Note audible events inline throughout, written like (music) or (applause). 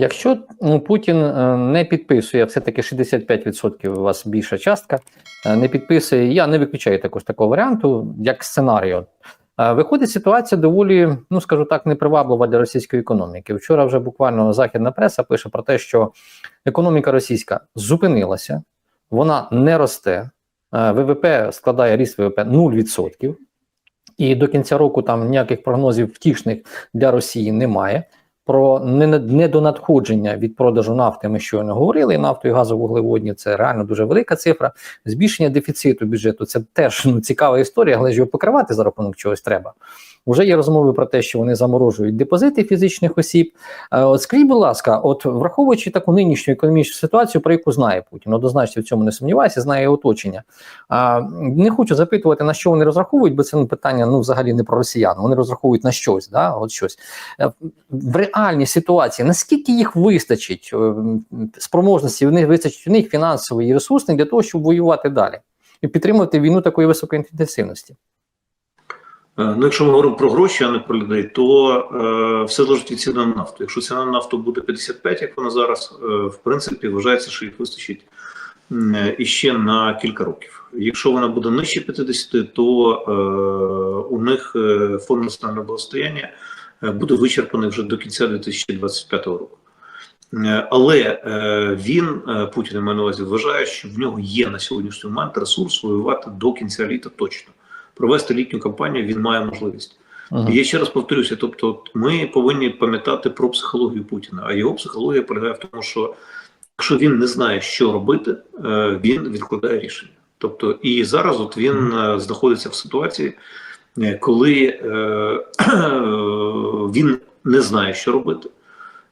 Якщо ну, Путін е, не підписує, все-таки 65% у вас більша частка, е, не підписує, я не виключаю також такого варіанту, як сценарію. Е, Виходить ситуація доволі, ну скажу так, неприваблива для російської економіки. Вчора вже буквально західна преса пише про те, що економіка російська зупинилася, вона не росте. ВВП складає ріст ВВП 0%. І до кінця року там ніяких прогнозів втішних для Росії немає. Про недонадходження від продажу нафти ми щойно говорили. Нафту і газовуглеводні це реально дуже велика цифра. Збільшення дефіциту бюджету це теж ну, цікава історія, але ж його покривати за рахунок чогось треба. Уже є розмови про те, що вони заморожують депозити фізичних осіб. Е, От скажіть, будь ласка, от враховуючи таку нинішню економічну ситуацію, про яку знає Путін, однозначно в цьому не сумніваюся, знає оточення. А, не хочу запитувати, на що вони розраховують, бо це ну, питання ну, взагалі не про росіян. Вони розраховують на щось, да, от щось. В реальній ситуації, наскільки їх вистачить е, спроможності, вони вистачить у них фінансової і ресурсної для того, щоб воювати далі і підтримувати війну такої високої інтенсивності. Е, Ну, якщо ми говоримо про гроші, а не про людей, то е, все залежить від ціни на нафту. Якщо ціна на нафту буде 55, як вона зараз, е, в принципі, вважається, що їх вистачить е, іще на кілька років. Якщо вона буде нижче 50, то е, у них е, фонд національного благостояння е, буде вичерпаний вже до кінця 2025 року. Е, Але е, він, е, Путін я маю на увазі, вважає, що в нього є на сьогоднішній момент ресурс воювати до кінця літа точно. Провести літню кампанію він має можливість. І я ще раз повторюся: тобто, ми повинні пам'ятати про психологію Путіна. А його психологія полягає в тому, що якщо він не знає, що робити, е, він відкладає рішення. Тобто, і зараз от він е, знаходиться в ситуації, е, коли е, (clears throat) він не знає, що робити.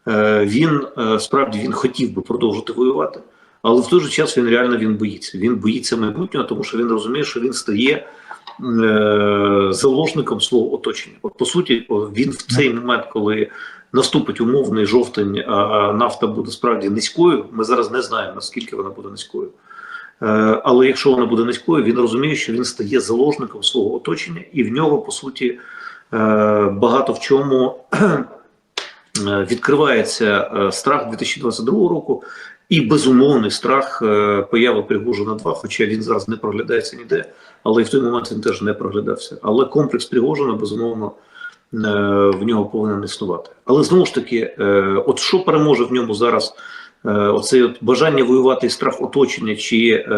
Е, Він е, справді він хотів би продовжити воювати, але в той же час він реально він боїться. Він боїться майбутнього, тому що він розуміє, що він стає е, заложником свого оточення. От по суті, він в цей момент, коли наступить умовний жовтень, а нафта буде справді низькою. Ми зараз не знаємо наскільки вона буде низькою. Е, Але якщо вона буде низькою, він розуміє, що він стає заложником свого оточення, і в нього по суті е, багато в чому е, відкривається страх 2022 року і безумовний страх появи Пригожина 2, хоча він зараз не проглядається ніде, але і в той момент він теж не проглядався. Але комплекс Пригожина, безумовно, в нього повинен існувати. Але знову ж таки, от що переможе в ньому зараз? Е, Оце от бажання воювати і страх оточення, чи е,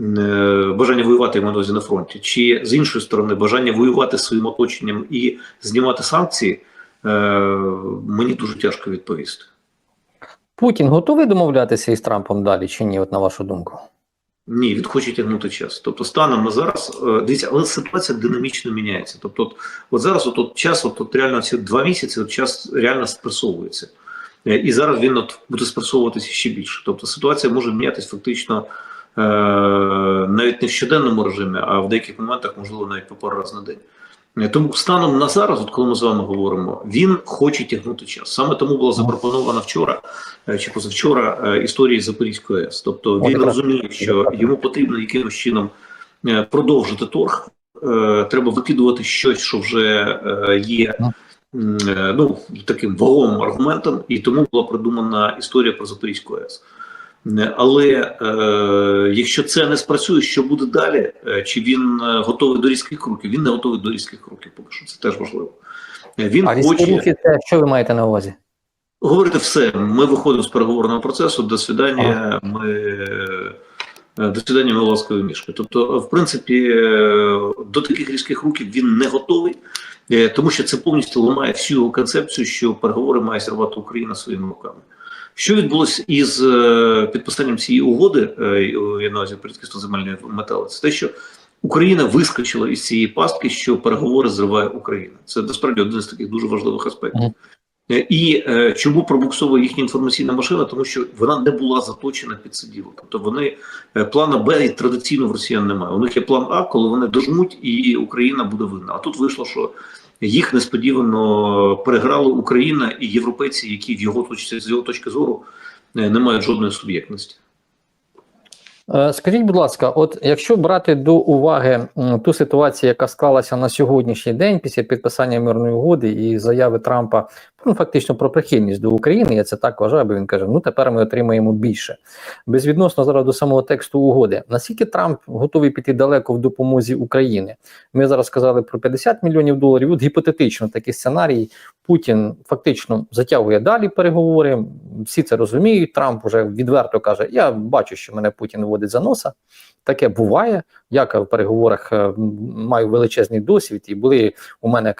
е, бажання воювати увазі на фронті, чи з іншої сторони бажання воювати своїм оточенням і знімати санкції, е, мені дуже тяжко відповісти. Путін готовий домовлятися із Трампом далі чи ні, от на вашу думку? Ні, він хоче тягнути час. Тобто, станом на зараз, дивіться, але ситуація динамічно міняється. Тобто, от, от зараз, от, от час, от, от реально ці два місяці, от час реально спресовується. Е, І зараз він буде спресовуватися ще більше. Тобто ситуація може мінятися фактично е, навіть не в щоденному режимі, а в деяких моментах, можливо, навіть по пару разів на день. Е, Тому станом на зараз, от коли ми з вами говоримо, він хоче тягнути час. Саме тому була запропонована вчора чи позавчора історія Запорізької АЕС. Тобто він розуміє, що йому потрібно якимось чином продовжити торг. Треба викидувати щось, що вже є е, ну, таким вагомим аргументом, і тому була придумана історія про Запорізьку АЕС. Е, Але е, якщо це не спрацює, що буде далі? Е, Чи він е, готовий до різких кроків? Він не готовий до різких кроків, поки що це теж важливо. Е, Він А хоче рухи це що ви маєте на увазі? говорити все. Ми виходимо з переговорного процесу. До свидання. Ми е, до свидання, ми ласкові мішки. Тобто, в принципі, е, до таких різких рухів він не готовий, е, тому що це повністю ламає всю його концепцію, що переговори має зірвати Україна своїми руками. Що відбулося із е, підписанням цієї угоди, е, я на увазі Політської земельної метали, це те, що Україна вискочила із цієї пастки, що переговори зриває Україна. Це насправді один з таких дуже важливих аспектів. Е, І е, чому пробуксовує їхня інформаційна машина? Тому що вона не була заточена під сиділо. Тобто вони е, плана Б традиційно в росіян немає. У них є план А, коли вони дожмуть, і Україна буде винна. А тут вийшло, що їх несподівано переграла Україна і європейці, які в його точці з його точки зору не мають жодної суб'єктності. Скажіть, будь ласка, от якщо брати до уваги ту ситуацію, яка склалася на сьогоднішній день після підписання мирної угоди і заяви Трампа ну фактично про прихильність до України. Я це так вважаю, бо він каже: ну тепер ми отримаємо більше. Безвідносно зараз до самого тексту угоди. Наскільки Трамп готовий піти далеко в допомозі Україні? Ми зараз сказали про 50 мільйонів доларів. От гіпотетично такий сценарій. Путін фактично затягує далі переговори. Всі це розуміють. Трамп вже відверто каже: Я бачу, що мене Путін водить за носа. Таке буває. Я в переговорах е, маю величезний досвід, і були у мене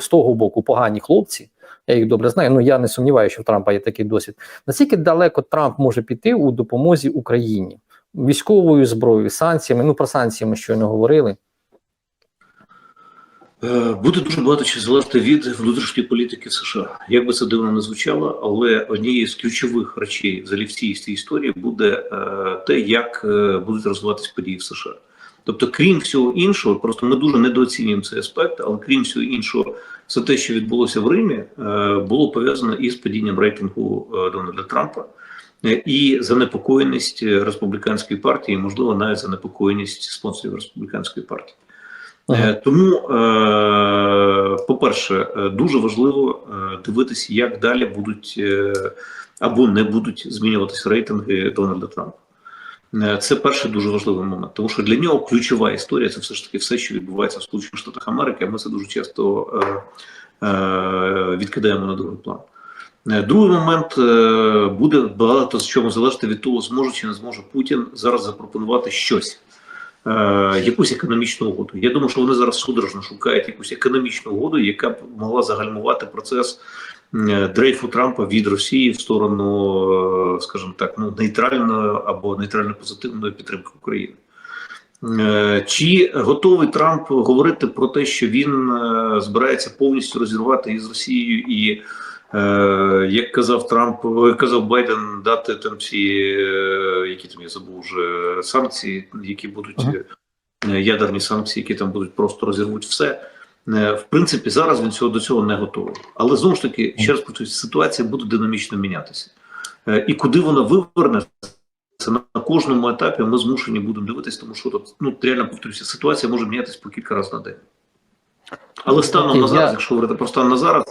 з того боку погані хлопці. Я їх добре знаю. Ну я не сумніваюся, що в Трампа є такий досвід. Наскільки далеко Трамп може піти у допомозі Україні військовою зброєю, санкціями? Ну про санкції ми щойно говорили. Е, Буде дуже багато чи залежати від внутрішньої політики США. Як би це дивно не звучало, але однією з ключових речей взагалі в цій цій історії буде е, те, як е, будуть розвиватися події в США. Тобто, крім всього іншого, просто ми дуже недооцінюємо цей аспект, але крім всього іншого, все те, що відбулося в Римі, е, було пов'язано із падінням рейтингу е, Дональда Трампа. е, І занепокоєність республіканської партії, можливо, навіть занепокоєність спонсорів республіканської партії. Е, Тому, по-перше, дуже важливо дивитися, як далі будуть або не будуть змінюватися рейтинги Дональда Трампа. Е, Це перший дуже важливий момент, тому що для нього ключова історія це все ж таки все, що відбувається в Сполучених Штатах Америки. А ми це дуже часто е, е, відкидаємо на другий план. Другий момент буде багато з чому залежати від того, зможе чи не зможе Путін зараз запропонувати щось якусь економічну угоду. Я думаю, що вони зараз судорожно шукають якусь економічну угоду, яка б могла загальмувати процес дрейфу Трампа від Росії в сторону, е, скажімо так, ну нейтральної або нейтрально позитивної підтримки України. Е, Чи готовий Трамп говорити про те, що він е, збирається повністю розірвати із Росією і, е, як казав Трамп, казав Байден, дати там ці, е, які там я забув вже санкції, які будуть Ага. е, ядерні санкції, які там будуть просто розірвуть все. Е, В принципі, зараз він цього до цього не готовий. Але знову ж таки, ще раз повторюсь, ситуація буде динамічно мінятися. Е, І куди вона виверне, це на кожному етапі ми змушені будемо дивитися, тому що тут ну реально повторюся, ситуація може мінятися по кілька разів на день. Але станом на зараз, якщо говорити про стан на зараз,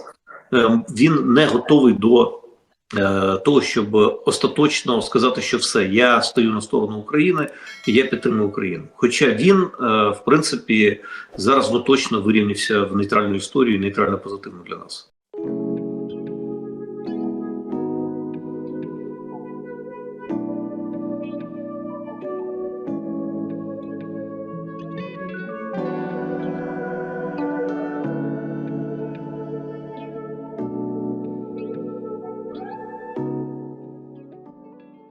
е, він не готовий до того, щоб остаточно сказати, що все, я стою на сторону України і я підтримую Україну. Хоча він, е, в принципі, зараз точно вирівнявся в нейтральну історію, нейтрально позитивно для нас.